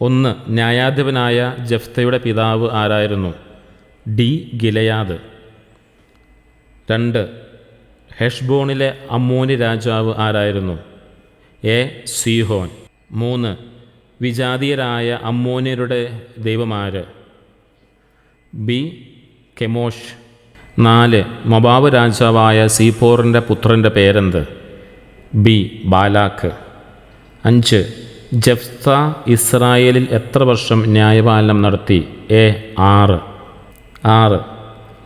ഒന്ന് ന്യായാധിപനായ ജഫ്തയുടെ പിതാവ് ആരായിരുന്നു? ഡി. ഗിലയാദ്. രണ്ട് ഹെഷ്ബോണിലെ അമ്മോനി രാജാവ് ആരായിരുന്നു? എ. സീഹോൻ. മൂന്ന് വിജാതീയരായ അമ്മോന്യരുടെ ദൈവമാര്. ബി. കെമോഷ്. നാല് മൊബാവ് രാജാവായ സീപോറിന്റെ പുത്രന്റെ പേരെന്ത്? ബി. ബാലാക്ക്. അഞ്ച് ജഫ്ത ഇസ്രായേലിൽ എത്ര വർഷം ന്യായപാലനം നടത്തി? എ ആറ്. ആറ്.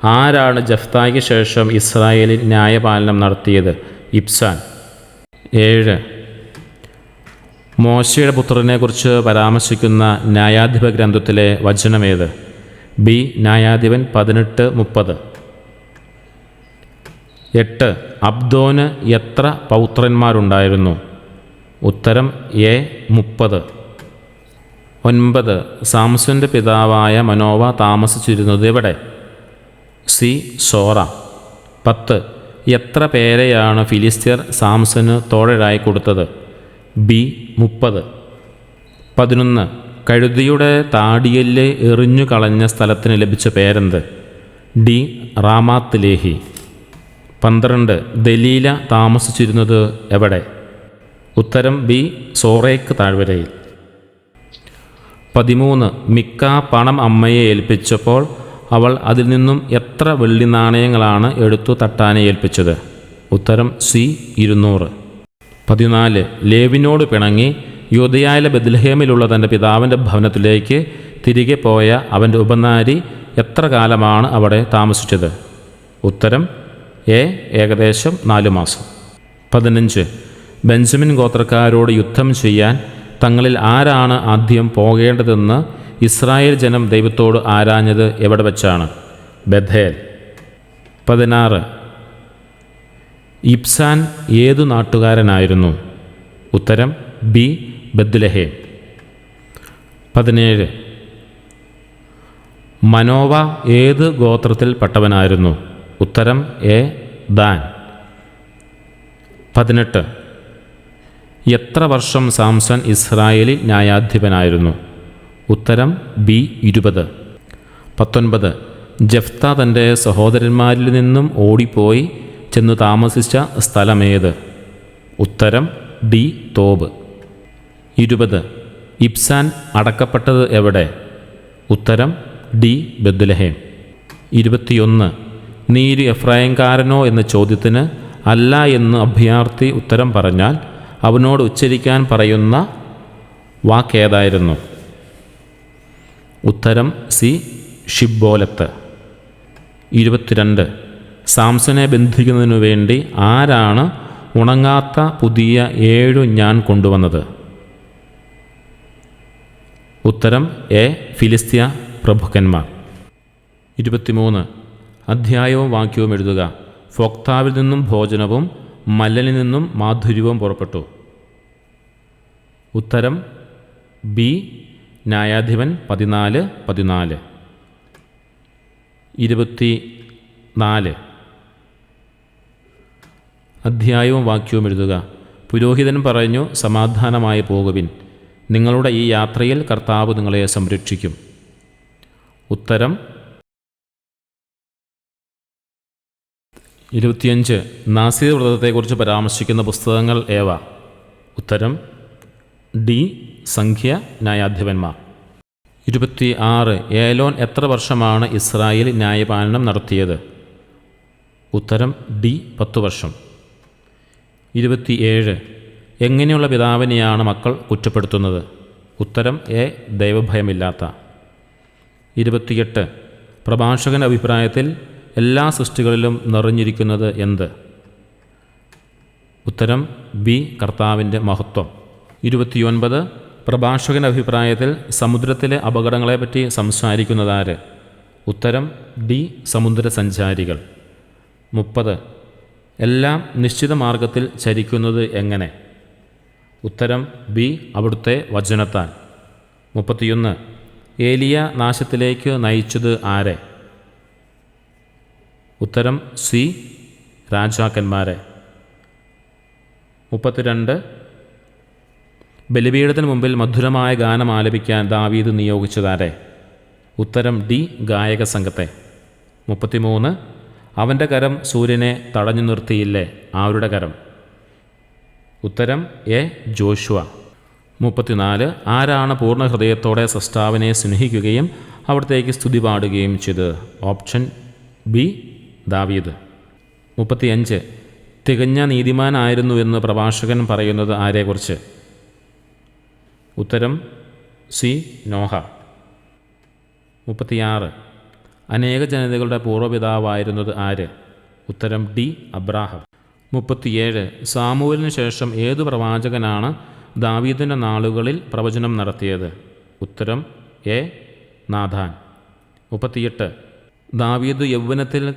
ആരാണ് ജഫ്തായ്ക്ക് ശേഷം ഇസ്രായേലിൽ ന്യായപാലനം നടത്തിയത്? ഇബ്സാൻ. ഏഴ്. മോശയുടെ പുത്രനെക്കുറിച്ച് പരാമർശിക്കുന്ന ന്യായാധിപ ഗ്രന്ഥത്തിലെ വചനമേത്? ബി ന്യായാധിപൻ പതിനെട്ട് മുപ്പത്. എട്ട്. അബ്ദോന് എത്ര പൗത്രന്മാരുണ്ടായിരുന്നു? ഉത്തരം എ മുപ്പത്. ഒൻപത് സാംസന്റെ പിതാവായ മനോവ താമസിച്ചിരുന്നത് എവിടെ? C Zorah. പത്ത് എത്ര പേരെയാണ് ഫിലിസ്തീർ സാംസന് തോഴരായി കൊടുത്തത്? ബി മുപ്പത്. പതിനൊന്ന് കഴുതിയുടെ താടിയൽ എറിഞ്ഞു കളഞ്ഞ സ്ഥലത്തിന് ലഭിച്ച പേരെന്ത്? D Ramath Lehi. പന്ത്രണ്ട് ദലീല താമസിച്ചിരുന്നത് എവിടെ? ഉത്തരം ബി സോറേക്ക് താഴ്വരയിൽ. പതിമൂന്ന് മിക്ക പണം അമ്മയെ ഏൽപ്പിച്ചപ്പോൾ അവൾ അതിൽ നിന്നും എത്ര വെള്ളി നാണയങ്ങളാണ് എടുത്തു തട്ടാനെ ഏൽപ്പിച്ചത്? ഉത്തരം സി ഇരുന്നൂറ്. പതിനാല് ലേവിനോട് പിണങ്ങി യുദ്ധയായാലെ ബദ്ലഹേമിലുള്ള തന്റെ പിതാവിന്റെ ഭവനത്തിലേക്ക് തിരികെ പോയ അവന്റെ ഉപനാരി എത്ര കാലമാണ് അവിടെ താമസിച്ചത്? ഉത്തരം എ ഏകദേശം നാലു മാസം. പതിനഞ്ച് ബെഞ്ചമിൻ ഗോത്രക്കാരോട് യുദ്ധം ചെയ്യാൻ തങ്ങളിൽ ആരാണ് ആദ്യം പോകേണ്ടതെന്ന് ഇസ്രായേൽ ജനം ദൈവത്തോട് ആരാഞ്ഞത് എവിടെ വച്ചാണ്? ബഥേൽ. പതിനാറ്. ഇബ്സാൻ ഏതു നാട്ടുകാരനായിരുന്നു? ഉത്തരം ബി ബദ്ലഹേം പതിനേഴ്. മനോവ ഏത് ഗോത്രത്തിൽപ്പെട്ടവനായിരുന്നു ഉത്തരം എ ദാൻ. പതിനെട്ട്. എത്ര വർഷം സാംസൺ ഇസ്രായേലിൽ ന്യായാധിപനായിരുന്നു? ഉത്തരം ബി ഇരുപത്. പത്തൊൻപത്. ജഫ്ത തന്റെ സഹോദരന്മാരിൽ നിന്നും ഓടിപ്പോയി ചെന്ന് താമസിച്ച സ്ഥലമേത്? ഉത്തരം ഡി തോബ്. ഇരുപത്. ഇബ്സാൻ അടക്കപ്പെട്ടത് എവിടെ? ഉത്തരം ഡി ബദ്ലഹേം ഇരുപത്തിയൊന്ന്. നീര് എഫ്രായംകാരനോ എന്ന ചോദ്യത്തിന് അല്ല എന്ന് അഭയാർത്ഥി ഉത്തരം പറഞ്ഞാൽ അവനോട് ഉച്ചരിക്കാൻ പറയുന്ന വാക്കേതായിരുന്നു? ഉത്തരം സി. ഷിബോലത്ത് ഇരുപത്തിരണ്ട്. സാംസനെ ബന്ധിക്കുന്നതിനു വേണ്ടി ആരാണ് ഉണങ്ങാത്ത പുതിയ ഏഴു ഞാൻ കൊണ്ടുവന്നത്? ഉത്തരം എ. ഫിലിസ്തീയ പ്രഭുക്കന്മാർ. ഇരുപത്തിമൂന്ന്. അധ്യായവും വാക്യവും എഴുതുക. ഫോക്താവിൽ നിന്നും ഭോജനവും മല്ലനിൽ നിന്നും മാധുര്യവും പുറപ്പെട്ടു. ഉത്തരം ബി ന്യായാധിപൻ പതിനാല് പതിനാല്. ഇരുപത്തി നാല് അധ്യായവും വാക്യവും എഴുതുക. പുരോഹിതൻ പറഞ്ഞു സമാധാനമായി പോകുവിൻ. നിങ്ങളുടെ ഈ യാത്രയിൽ കർത്താവ് നിങ്ങളെ സംരക്ഷിക്കും. ഉത്തരം ഇരുപത്തിയഞ്ച്. നാസീർ വ്രതത്തെക്കുറിച്ച് പരാമർശിക്കുന്ന പുസ്തകങ്ങൾ ഏവ? ഉത്തരം ഡി സംഖ്യ ന്യായാധിപന്മാർ. ഇരുപത്തി ആറ് ഏലോൻ എത്ര വർഷമാണ് ഇസ്രായേൽ ന്യായപാലനം നടത്തിയത്? ഉത്തരം ഡി പത്ത് വർഷം. ഇരുപത്തിയേഴ്. എങ്ങനെയുള്ള പിതാവിനെയാണ് മക്കൾ കുറ്റപ്പെടുത്തുന്നത്? ഉത്തരം എ ദൈവഭയമില്ലാത്ത. ഇരുപത്തിയെട്ട്. പ്രഭാഷകൻ അഭിപ്രായത്തിൽ എല്ലാ സൃഷ്ടികളിലും നിറഞ്ഞിരിക്കുന്നത് എന്ത്? ഉത്തരം ബി കർത്താവിന്റെ മഹത്വം. ഇരുപത്തിയൊൻപത് പ്രഭാഷകൻ അഭിപ്രായത്തിൽ സമുദ്രത്തിലെ അപകടങ്ങളെപ്പറ്റി സംസാരിക്കുന്നതാര്? ഉത്തരം ഡി സമുദ്രസഞ്ചാരികൾ. മുപ്പത് എല്ലാം നിശ്ചിത മാർഗത്തിൽ ചരിക്കുന്നത് എങ്ങനെ? ഉത്തരം ബി അവിടുത്തെ വചനത്താൽ. മുപ്പത്തിയൊന്ന് ഏലിയ നാശത്തിലേക്ക് നയിച്ചത് ആരെ? ഉത്തരം സി. രാജാക്കന്മാരെ. മുപ്പത്തിരണ്ട്. ബലിപീഠത്തിന് മുമ്പിൽ മധുരമായ ഗാനം ആലപിക്കാൻ ദാവീദ് നിയോഗിച്ചതാരെ? ഉത്തരം ഡി. ഗായക സംഘത്തെ മുപ്പത്തിമൂന്ന്. അവന്റെ കരം സൂര്യനെ തടഞ്ഞു നിർത്തിയില്ലേ? ആരുടെ കരം? ഉത്തരം എ. ജോഷുവ. മുപ്പത്തിനാല്. ആരാണ് പൂർണ ഹൃദയത്തോടെ സൃഷ്ടാവിനെ സ്നേഹിക്കുകയും അവിടത്തേക്ക് സ്തുതി പാടുകയും ചെയ്തത്? Option B. ദാവീദ്. മുപ്പത്തിയഞ്ച്. തികഞ്ഞ നീതിമാനായിരുന്നു എന്ന് പ്രഭാഷകൻ പറയുന്നത് ആരെക്കുറിച്ച്? ഉത്തരം സി. നോഹ. മുപ്പത്തിയാറ്. അനേക ജനതകളുടെ പൂർവപിതാവായിരുന്നത് ആര്? ഉത്തരം ഡി. അബ്രാഹം. മുപ്പത്തിയേഴ്. സാമൂലിന് ശേഷം ഏതു പ്രവാചകനാണ് ദാവീദിന്റെ നാളുകളിൽ പ്രവചനം നടത്തിയത്? ഉത്തരം എ. നാഥാൻ. മുപ്പത്തിയെട്ട്. ദാവീദ് യൗവനത്തിൽ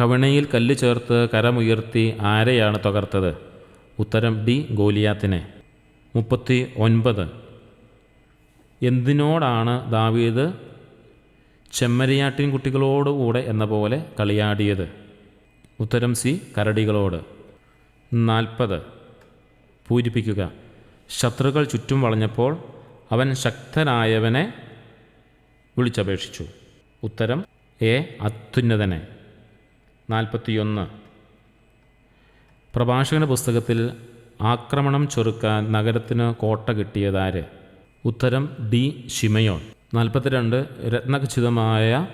കവിണയിൽ കല്ല് ചേർത്ത് കരമുയർത്തി ആരെയാണ് തകർത്തത്? ഉത്തരം ഡി. ഗോലിയാത്തിനെ. മുപ്പത്തി ഒൻപത് എന്തിനോടാണ് ദാവീദ് ചെമ്മരിയാട്ടിൻ കുട്ടികളോടുകൂടെ എന്ന പോലെ കളിയാടിയത്? ഉത്തരം സി. കരടികളോട്. നാൽപ്പത്. പൂരിപ്പിക്കുക. ശത്രുക്കൾ ചുറ്റും വളഞ്ഞപ്പോൾ അവൻ ശക്തനായവനെ വിളിച്ചപേക്ഷിച്ചു. ഉത്തരം എ. അത്യുന്നതനെ. നാൽപ്പത്തിയൊന്ന്. പ്രഭാഷകന പുസ്തകത്തിൽ ആക്രമണം ചെറുക്കാൻ നഗരത്തിന് കോട്ട കിട്ടിയതാര്? ഉത്തരം ഡി. ഷിമയോൺ നാൽപ്പത്തിരണ്ട് രത്നഖചിതമായ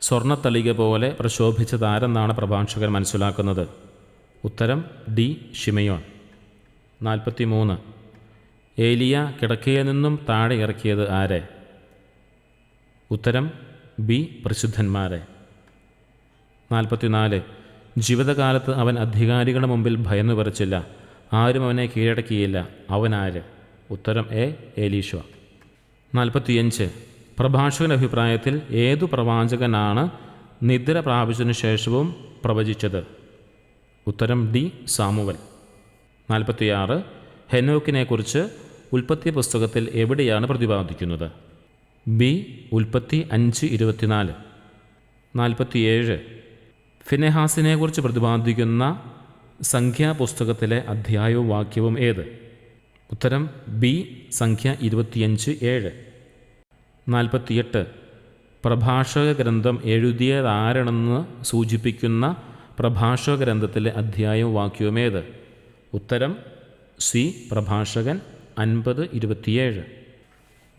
സ്വർണത്തളിക പോലെ പ്രശോഭിച്ചതാരെന്നാണ് പ്രഭാഷകൻ മനസ്സിലാക്കുന്നത്. ഉത്തരം ഡി. ഷിമയോൺ നാൽപ്പത്തി മൂന്ന് ഏലിയ കിടക്കയിൽ നിന്നും താഴെ ഇറക്കിയത് ആരെ? ഉത്തരം ബി. പ്രസിദ്ധന്മാരെ. നാൽപ്പത്തിനാല് ജീവിതകാലത്ത് അവൻ അധികാരികളുടെ മുമ്പിൽ ഭയന്നു പറിച്ചില്ല ആരും അവനെ കീഴടക്കിയില്ല. അവനാര്? ഉത്തരം എ. ഏലീഷ നാൽപ്പത്തിയഞ്ച് പ്രഭാഷകൻ അഭിപ്രായത്തിൽ ഏതു പ്രവാചകനാണ് നിദ്ര പ്രാപിച്ചതിനു ശേഷവും പ്രവചിച്ചത്? ഉത്തരം ഡി. സാമുവൽ. നാൽപ്പത്തിയാറ് ഹെനോക്കിനെക്കുറിച്ച് ഉൽപ്പത്തി പുസ്തകത്തിൽ എവിടെയാണ് പ്രതിപാദിക്കുന്നത്? ബി. ഉൽപ്പത്തി അഞ്ച് ഇരുപത്തിനാല്. നാൽപ്പത്തിയേഴ് ഫിനെഹാസിനെക്കുറിച്ച് പ്രതിപാദിക്കുന്ന സംഖ്യാപുസ്തകത്തിലെ അധ്യായവും വാക്യവും ഏത്? ഉത്തരം ബി സംഖ്യ ഇരുപത്തിയഞ്ച് ഏഴ്. നാൽപ്പത്തിയെട്ട്. പ്രഭാഷക ഗ്രന്ഥം എഴുതിയതാരാണെന്ന് സൂചിപ്പിക്കുന്ന പ്രഭാഷക ഗ്രന്ഥത്തിലെ അധ്യായവും വാക്യവും ഏത്? ഉത്തരം സി പ്രഭാഷകൻ അൻപത് ഇരുപത്തിയേഴ്.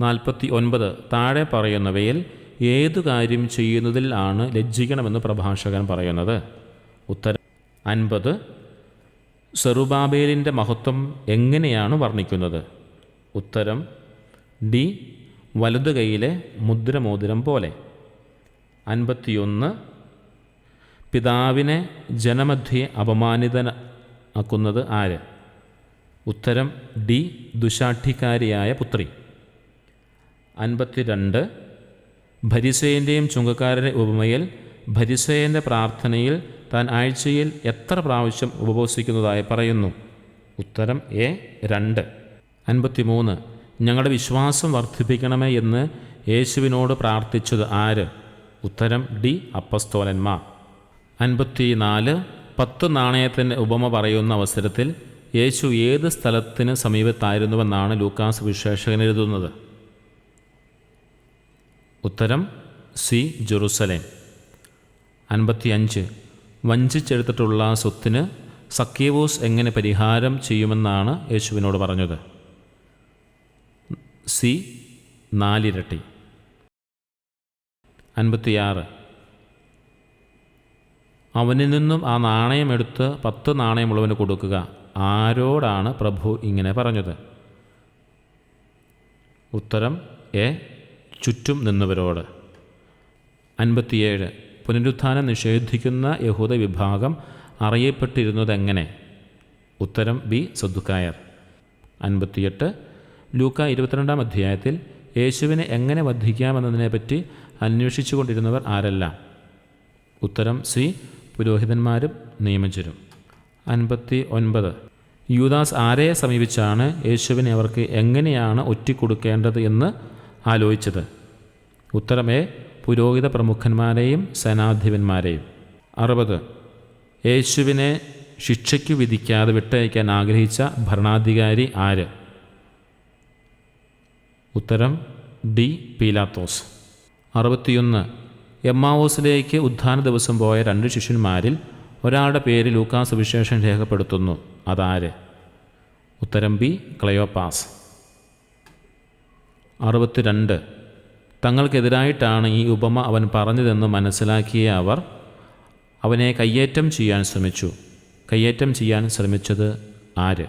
നാൽപ്പത്തി ഒൻപത് താഴെ പറയുന്നവയിൽ ഏതു കാര്യം ചെയ്യുന്നതിൽ ആണ് ലജ്ജിക്കണമെന്ന് പ്രഭാഷകൻ പറയുന്നത്. ഉത്തരം അൻപത്. സെറുബാബേലിന്റെ മഹത്വം എങ്ങനെയാണ് വർണിക്കുന്നത്? ഉത്തരം ഡി. വലതു കൈയിലെ മുദ്രമോതിരം പോലെ. അൻപത്തിയൊന്ന്. പിതാവിനെ ജനമധ്യേ അപമാനിതനാക്കുന്നത് ആര്? ഉത്തരം ഡി. ദുശാഠിക്കാരിയായ പുത്രി. അൻപത്തിരണ്ട്. ഭരിസേന്റെയും ചുങ്കക്കാരന്റെ ഉപമയിൽ ഭരിസേന്റെ പ്രാർത്ഥനയിൽ താൻ ആഴ്ചയിൽ എത്ര പ്രാവശ്യം ഉപവസിക്കുന്നതായി പറയുന്നു? ഉത്തരം എ രണ്ട്. അൻപത്തിമൂന്ന്. ഞങ്ങളുടെ വിശ്വാസം വർദ്ധിപ്പിക്കണമേ എന്ന് യേശുവിനോട് പ്രാർത്ഥിച്ചത് ആര്? ഉത്തരം ഡി അപ്പസ്തോലന്മാർ. അൻപത്തിനാല്. പത്ത് നാണയത്തിന്റെ ഉപമ പറയുന്ന അവസരത്തിൽ യേശു ഏത് സ്ഥലത്തിന് സമീപത്തായിരുന്നുവെന്നാണ് ലൂക്കാസ് വിശേഷകൻ എഴുതുന്നത്. ഉത്തരം സി ജെറുസലേം. അൻപത്തിയഞ്ച്. വഞ്ചിച്ചെടുത്തിട്ടുള്ള സ്വത്തിന് സക്കേവോസ് എങ്ങനെ പരിഹാരം ചെയ്യുമെന്നാണ് യേശുവിനോട് പറഞ്ഞത്. സി നാലിരട്ടി. അൻപത്തിയാറ്. അവനിൽ നിന്നും ആ നാണയം നാണയമെടുത്ത് പത്ത് നാണയമുള്ളവന് കൊടുക്കുക. ആരോടാണ് പ്രഭു ഇങ്ങനെ പറഞ്ഞത്? ഉത്തരം എ ചുറ്റും നിന്നവരോട്. അൻപത്തിയേഴ്. പുനരുത്ഥാനം നിഷേധിക്കുന്ന യഹൂദ വിഭാഗം അറിയപ്പെട്ടിരുന്നതെങ്ങനെ? ഉത്തരം ബി. സദ്ദുക്കായർ. അൻപത്തിയെട്ട്. ലൂക്ക ഇരുപത്തിരണ്ടാം അധ്യായത്തിൽ യേശുവിനെ എങ്ങനെ വധിക്കാമെന്നതിനെപ്പറ്റി അന്വേഷിച്ചുകൊണ്ടിരുന്നവർ ആരല്ല? ഉത്തരം സി. പുരോഹിതന്മാരും നിയമജരും അൻപത്തി ഒൻപത് യൂദാസ് ആരെ സമീപിച്ചാണ് യേശുവിനെ അവർക്ക് എങ്ങനെയാണ് ഒറ്റിക്കൊടുക്കേണ്ടത് എന്ന് ആലോചിച്ചത്. ഉത്തരമേ പുരോഹിത പ്രമുഖന്മാരെയും സേനാധിപന്മാരെയും. അറുപത്. യേശുവിനെ ശിക്ഷയ്ക്ക് വിധിക്കാതെ വിട്ടയക്കാൻ ആഗ്രഹിച്ച ഭരണാധികാരി ആര്? ഉത്തരം ഡി. പീലാത്തോസ്. അറുപത്തിയൊന്ന്. എമ്മാവോസിലേക്ക് ഉദ്ധാന ദിവസം പോയ രണ്ട് ശിഷ്യന്മാരിൽ ഒരാളുടെ പേര് ലൂക്കാസ് വിശേഷം രേഖപ്പെടുത്തുന്നു. അതാര്? ഉത്തരം ബി. ക്ലയോപ്പാസ് അറുപത്തിരണ്ട്. തങ്ങൾക്കെതിരായിട്ടാണ് ഈ ഉപമ അവൻ പറഞ്ഞതെന്ന് മനസ്സിലാക്കിയ അവർ അവനെ കയ്യേറ്റം ചെയ്യാൻ ശ്രമിച്ചു. കയ്യേറ്റം ചെയ്യാൻ ശ്രമിച്ചത് ആര്?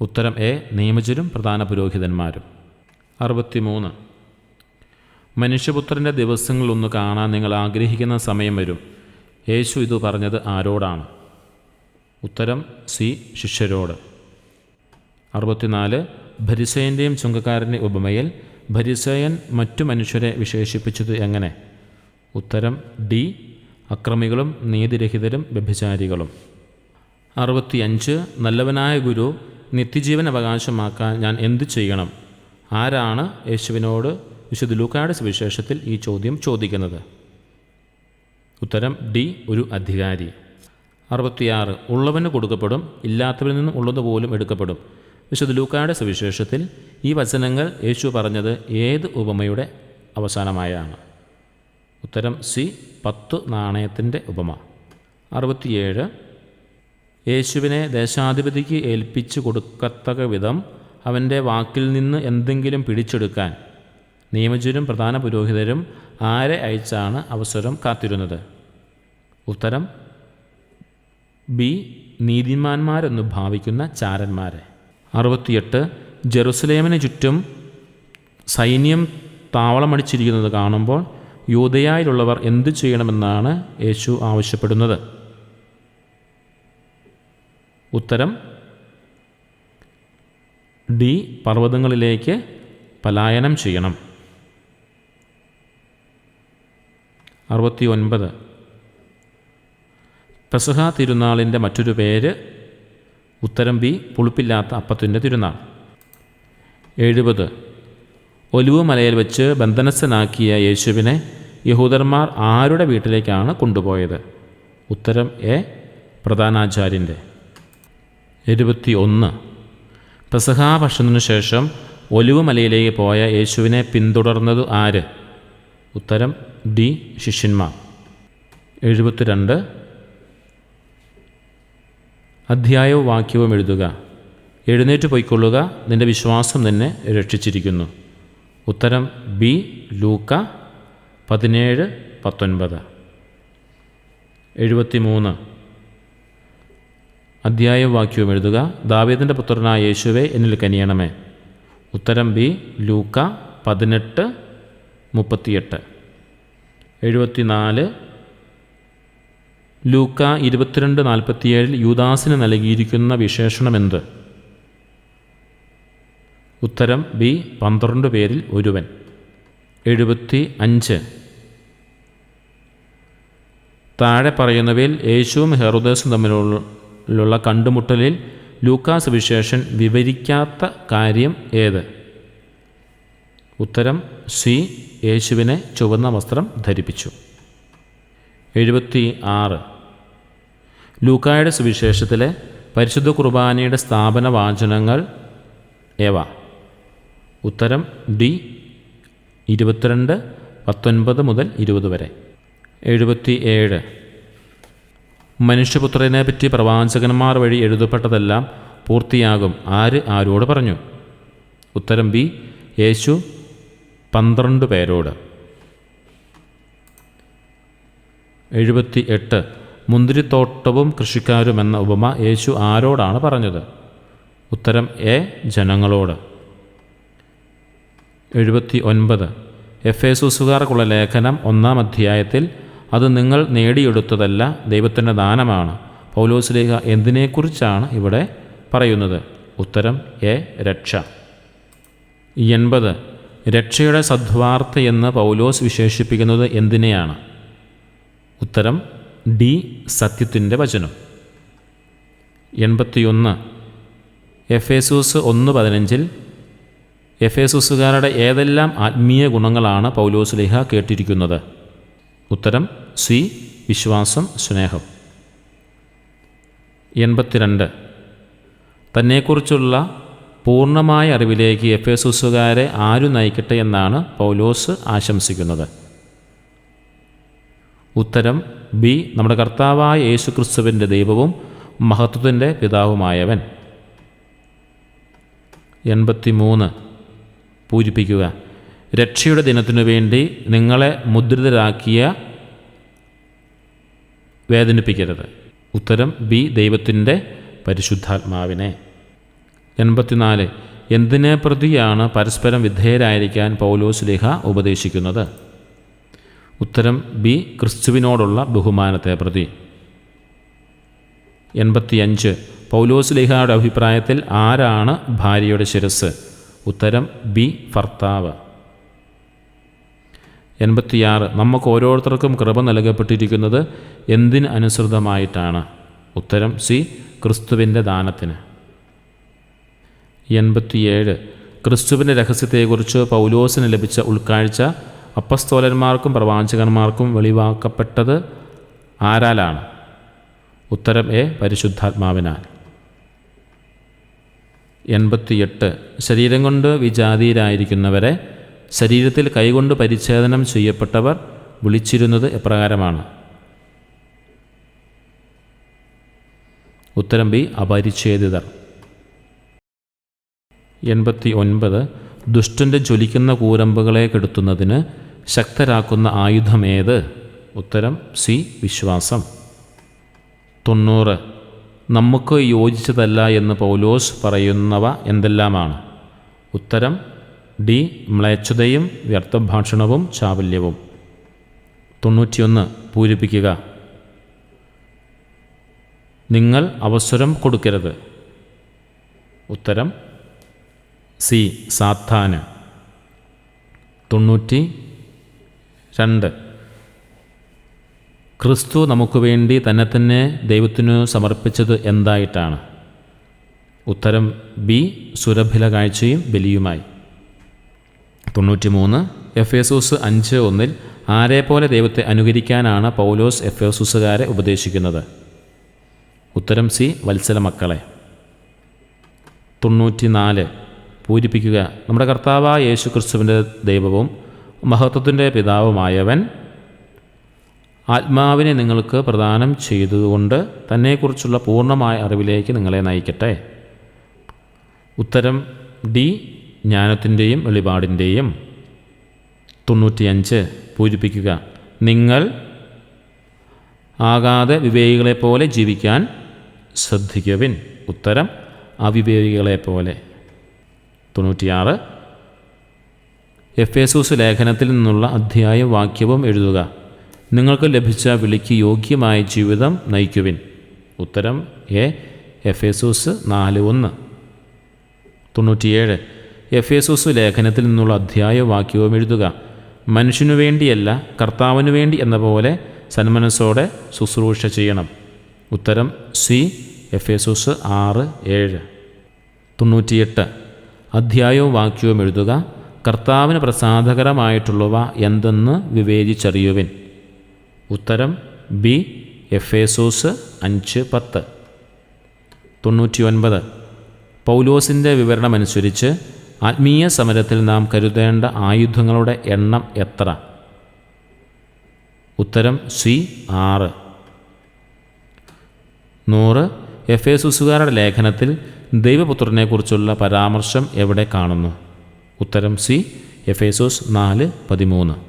ഉത്തരം എ നിയമജരും പ്രധാന പുരോഹിതന്മാരും. അറുപത്തിമൂന്ന്. മനുഷ്യപുത്രന്റെ ദിവസങ്ങളൊന്ന് കാണാൻ നിങ്ങൾ ആഗ്രഹിക്കുന്ന സമയം വരും. യേശു ഇത് പറഞ്ഞത് ആരോടാണ്? ഉത്തരം സി ശിഷ്യരോട്. അറുപത്തിനാല്. ഭരിസയന്റെയും ചുങ്കക്കാരന്റെ ഉപമയിൽ ഭരിസയൻ മറ്റു മനുഷ്യരെ വിശേഷിപ്പിച്ചത് എങ്ങനെ? ഉത്തരം ഡി. അക്രമികളും നീതിരഹിതരും വ്യഭിചാരികളും. അറുപത്തിയഞ്ച്. നല്ലവനായ ഗുരു നിത്യജീവൻ അവകാശമാക്കാൻ ഞാൻ എന്തു ചെയ്യണം? ആരാണ് യേശുവിനോട് വിശുദ്ധ ലൂക്കായുടെ സുവിശേഷത്തിൽ ഈ ചോദ്യം ചോദിക്കുന്നത്? ഉത്തരം ഡി. ഒരു അധികാരി. അറുപത്തിയാറ്. ഉള്ളവന് കൊടുക്കപ്പെടും ഇല്ലാത്തവരിൽ നിന്നും ഉള്ളതുപോലും എടുക്കപ്പെടും. വിശുദ്ധ ലൂക്കായുടെ സുവിശേഷത്തിൽ ഈ വചനങ്ങൾ യേശു പറഞ്ഞത് ഏത് ഉപമയുടെ അവസാനമായാണ്? ഉത്തരം സി പത്തു നാണയത്തിന്റെ ഉപമ. അറുപത്തിയേഴ് യേശുവിനെ ദേശാധിപതിക്ക് ഏൽപ്പിച്ചു കൊടുക്കത്തക വിധം അവന്റെ വാക്കിൽ നിന്ന് എന്തെങ്കിലും പിടിച്ചെടുക്കാൻ നിയമജരും പ്രധാന പുരോഹിതരും ആരെ അയച്ചാണ് അവസരം കാത്തിരുന്നത്? ഉത്തരം ബി നീതിമാന്മാരെന്ന് ഭാവിക്കുന്ന ചാരന്മാരെ. അറുപത്തിയെട്ട് ജെറുസലേമിന് ചുറ്റും സൈന്യം താവളമടിച്ചിരിക്കുന്നത് കാണുമ്പോൾ യൂതയായിലുള്ളവർ എന്തു ചെയ്യണമെന്നാണ് യേശു ആവശ്യപ്പെടുന്നത്? ഉത്തരം ഡി പർവതങ്ങളിലേക്ക് പലായനം ചെയ്യണം. അറുപത്തി ഒൻപത് പെസഹ തിരുനാളിന്റെ മറ്റൊരു പേര് ഉത്തരം ബി പുളിപ്പില്ലാത്ത അപ്പത്തിന്റെ തിരുനാൾ. എഴുപത്. ഒലിവ് മലയിൽ വെച്ച് ബന്ധനസ്ഥനാക്കിയ യേശുവിനെ യഹൂദന്മാർ ആരുടെ വീട്ടിലേക്കാണ് കൊണ്ടുപോയത്? ഉത്തരം എ പ്രധാനാചാര്യന്റെ. എഴുപത്തി ഒന്ന് പെസഹാ ഭക്ഷണത്തിനു ശേഷം ഒലിവ് മലയിലേക്ക് പോയ യേശുവിനെ പിന്തുടർന്നത് ആര്? ഉത്തരം ഡി ശിഷ്യന്മാർ. എഴുപത്തിരണ്ട്. അധ്യായവും വാക്യവും എഴുതുക. എഴുന്നേറ്റ് പൊയ്ക്കൊള്ളുക. നിന്റെ വിശ്വാസം നിന്നെ രക്ഷിച്ചിരിക്കുന്നു. ഉത്തരം ബി ലൂക്ക പതിനേഴ് പത്തൊൻപത്. എഴുപത്തിമൂന്ന്. അധ്യായവും വാക്യവും എഴുതുക. ദാവീദിന്റെ പുത്രനായ യേശുവെ എന്നിൽ കനിയണമേ. ഉത്തരം ബി ലൂക്ക പതിനെട്ട് മുപ്പത്തിയെട്ട്. എഴുപത്തിനാല് ലൂക്ക ഇരുപത്തിരണ്ട് നാൽപ്പത്തിയേഴിൽ യൂദാസിന് നൽകിയിരിക്കുന്ന വിശേഷണം എന്ത് ഉത്തരം ബി പന്ത്രണ്ട് പേരിൽ ഒരുവൻ. എഴുപത്തി അഞ്ച്. താഴെ പറയുന്നവയിൽ യേശുവും ഹെറുദേസും തമ്മിലുള്ള കണ്ടുമുട്ടലിൽ ലൂക്കാസ് വിശേഷൻ വിവരിക്കാത്ത കാര്യം ഏത്? ഉത്തരം സി യേശുവിനെ ചുവന്ന വസ്ത്രം ധരിപ്പിച്ചു. എഴുപത്തി ആറ് ലൂക്കായുടെ സുവിശേഷത്തിലെ പരിശുദ്ധ കുർബാനയുടെ സ്ഥാപന വാചനങ്ങൾ ഏവ? ഉത്തരം ഡി ഇരുപത്തിരണ്ട് പത്തൊൻപത് മുതൽ ഇരുപത് വരെ. എഴുപത്തി ഏഴ് മനുഷ്യപുത്രനെ പറ്റി പ്രവാചകന്മാർ വഴി എഴുതപ്പെട്ടതെല്ലാം പൂർത്തിയാകും. ആര് ആരോട് പറഞ്ഞു? ഉത്തരം ബി യേശു പന്ത്രണ്ട് പേരോട്. എഴുപത്തി എട്ട് മുന്തിരിത്തോട്ടവും കൃഷിക്കാരും എന്ന ഉപമ യേശു ആരോടാണ് പറഞ്ഞത്? ഉത്തരം എ ജനങ്ങളോട്. എഴുപത്തി ഒൻപത് എഫ് എസുസുകാർക്കുള്ള ലേഖനം ഒന്നാം അധ്യായത്തിൽ അത് നിങ്ങൾ നേടിയെടുത്തതല്ല ദൈവത്തിന്റെ ദാനമാണ്. പൗലോസ്ലേഖ എന്തിനെക്കുറിച്ചാണ് ഇവിടെ പറയുന്നത്? ഉത്തരം എ രക്ഷ. എൺപത്. രക്ഷയുടെ സദ്വാർത്ത എന്ന് പൗലോസ് വിശേഷിപ്പിക്കുന്നത് എന്തിനെയാണ്? ഉത്തരം ഡി സത്യത്തിന്റെ വചനം. എൺപത്തിയൊന്ന്. എഫേസൂസ് ഒന്ന് പതിനഞ്ചിൽ എഫേസൂസുകാരുടെ ഏതെല്ലാം ആത്മീയ ഗുണങ്ങളാണ് പൗലോസ് ലേഖ കേട്ടിരിക്കുന്നത്? ഉത്തരം സി വിശ്വാസം സ്നേഹം. എൺപത്തിരണ്ട്. തന്നെക്കുറിച്ചുള്ള പൂർണമായ അറിവിലേക്ക് എഫ് എസുസുകാരെ ആരു നയിക്കട്ടെ എന്നാണ് പൗലോസ് ആശംസിക്കുന്നത്. ഉത്തരം ബി നമ്മുടെ കർത്താവായ യേശു ക്രിസ്തുവിന്റെ ദൈവവും മഹത്വത്തിന്റെ പിതാവുമായവൻ. എൺപത്തി മൂന്ന് പൂരിപ്പിക്കുക. രക്ഷയുടെ ദിനത്തിനു വേണ്ടി നിങ്ങളെ മുദ്രിതരാക്കിയ വേദനിപ്പിക്കരുത്. ഉത്തരം ബി ദൈവത്തിന്റെ പരിശുദ്ധാത്മാവിനെ. എൺപത്തിനാല്. എന്തിനെ പ്രതിയാണ് പരസ്പരം വിധേയരായിരിക്കാൻ പൗലോസ് ലേഖ ഉപദേശിക്കുന്നത്? ഉത്തരം ബി ക്രിസ്തുവിനോടുള്ള ബഹുമാനത്തെ പ്രതി. എൺപത്തിയഞ്ച് പൗലോസ് ലിഹയുടെ അഭിപ്രായത്തിൽ ആരാണ് ഭാര്യയുടെ ശിരസ് ഉത്തരം ബി ഭർത്താവ് എൺപത്തിയാറ് നമുക്ക് ഓരോരുത്തർക്കും കൃപ നൽകപ്പെട്ടിരിക്കുന്നത് എന്തിന് അനുസൃതമായിട്ടാണ്? ഉത്തരം സി ക്രിസ്തുവിന്റെ ദാനത്തിന്. എൺപത്തിയേഴ് ക്രിസ്തുവിന്റെ രഹസ്യത്തെക്കുറിച്ച് പൗലോസിന് ലഭിച്ച ഉൾക്കാഴ്ച അപ്പസ്തോലന്മാർക്കും പ്രവാചകന്മാർക്കും വെളിവാക്കപ്പെട്ടത് ആരാലാണ്? ഉത്തരം എ പരിശുദ്ധാത്മാവിനാൽ. എൺപത്തിയെട്ട്. ശരീരം കൊണ്ട് വിജാതിയിലായിരിക്കുന്നവരെ ശരീരത്തിൽ കൈകൊണ്ട് പരിച്ഛേദനം ചെയ്യപ്പെട്ടവർ വിളിച്ചിരുന്നത് എപ്രകാരമാണ്? ഉത്തരം ബി അപരിച്ഛേദിതർ. എൺപത്തി ഒൻപത് ദുഷ്ടന്റെ ജ്വലിക്കുന്ന കൂരമ്പുകളെ കെടുത്തുന്നതിന് ശക്തരാക്കുന്ന ആയുധമേത് ഉത്തരം സി. വിശ്വാസം. തൊണ്ണൂറ്. നമുക്ക് യോജിച്ചതല്ല എന്ന് പൗലോസ് പറയുന്നവ എന്തെല്ലാമാണ്? ഉത്തരം ഡി. മ്ലേച്ഛതയും വ്യർത്ഥഭാഷണവും ചാവല്യവും. തൊണ്ണൂറ്റിയൊന്ന്. പൂരിപ്പിക്കുക. നിങ്ങൾ അവസരം കൊടുക്കരുത്. ഉത്തരം സി. സാത്താന്. തൊണ്ണൂറ്റി രണ്ട്. ക്രിസ്തു നമുക്ക് വേണ്ടി തന്നെ തന്നെ ദൈവത്തിനു സമർപ്പിച്ചത് എന്തായിട്ടാണ്? ഉത്തരം ബി സുരഭില കാഴ്ചയും ബലിയുമായി. തൊണ്ണൂറ്റി മൂന്ന് എഫ് എസൂസ് അഞ്ച് ഒന്നിൽ ആരെപ്പോലെ ദൈവത്തെ അനുകരിക്കാനാണ് പൗലോസ് എഫ് എസൂസുകാരെ ഉപദേശിക്കുന്നത്? ഉത്തരം സി വത്സല മക്കളെ. തൊണ്ണൂറ്റി നാല് പൂരിപ്പിക്കുക. നമ്മുടെ കർത്താവായ യേശു ക്രിസ്തുവിന്റെ ദൈവവും മഹത്വത്തിന്റെ പിതാവുമായവൻ ആത്മാവിനെ നിങ്ങൾക്ക് പ്രദാനം ചെയ്തുകൊണ്ട് തന്നെക്കുറിച്ചുള്ള പൂർണമായ അറിവിലേക്ക് നിങ്ങളെ നയിക്കട്ടെ. ഉത്തരം ഡി. ജ്ഞാനത്തിന്റെയും വെളിപാടിന്റെയും തൊണ്ണൂറ്റിയഞ്ച്. പൂരിപ്പിക്കുക. നിങ്ങൾ ആകാതെ വിവേകികളെപ്പോലെ ജീവിക്കാൻ ശ്രദ്ധിക്കുവിൻ. ഉത്തരം അവിവേകികളെപ്പോലെ. തൊണ്ണൂറ്റിയാറ്. എഫ് എസൂസ് ലേഖനത്തിൽ നിന്നുള്ള അധ്യായ വാക്യവും എഴുതുക. നിങ്ങൾക്ക് ലഭിച്ച വിളിക്ക് യോഗ്യമായ ജീവിതം നയിക്കുവിൻ. ഉത്തരം എ എഫ് എസൂസ് നാല് ഒന്ന്. തൊണ്ണൂറ്റിയേഴ്. എഫ് എസൂസ് ലേഖനത്തിൽ നിന്നുള്ള അധ്യായ വാക്യവും എഴുതുക. മനുഷ്യനു വേണ്ടിയല്ല കർത്താവിനു വേണ്ടി എന്ന പോലെ സന്മനസ്സോടെ ശുശ്രൂഷ ചെയ്യണം. ഉത്തരം സി എഫ് എസൂസ് ആറ് ഏഴ്. തൊണ്ണൂറ്റിയെട്ട്. അധ്യായവും വാക്യവും എഴുതുക. കർത്താവിന് പ്രസാദകരമായിട്ടുള്ളവ എന്തെന്ന് വിവേചിച്ചറിയുവിൻ. ഉത്തരം ബി എഫ് എസോസ് അഞ്ച് പത്ത്. തൊണ്ണൂറ്റി ഒൻപത് പൗലോസിന്റെ വിവരണമനുസരിച്ച് ആത്മീയ സമരത്തിൽ നാം കരുതേണ്ട ആയുധങ്ങളുടെ എണ്ണം എത്ര? ഉത്തരം സി ആറ്. നൂറ്. എഫ് എസുസുകാരുടെ ലേഖനത്തിൽ ദൈവപുത്രനെക്കുറിച്ചുള്ള പരാമർശം എവിടെ കാണുന്നു? ഉത്തരം സി എഫേസോസ് നാല് പതിമൂന്ന്.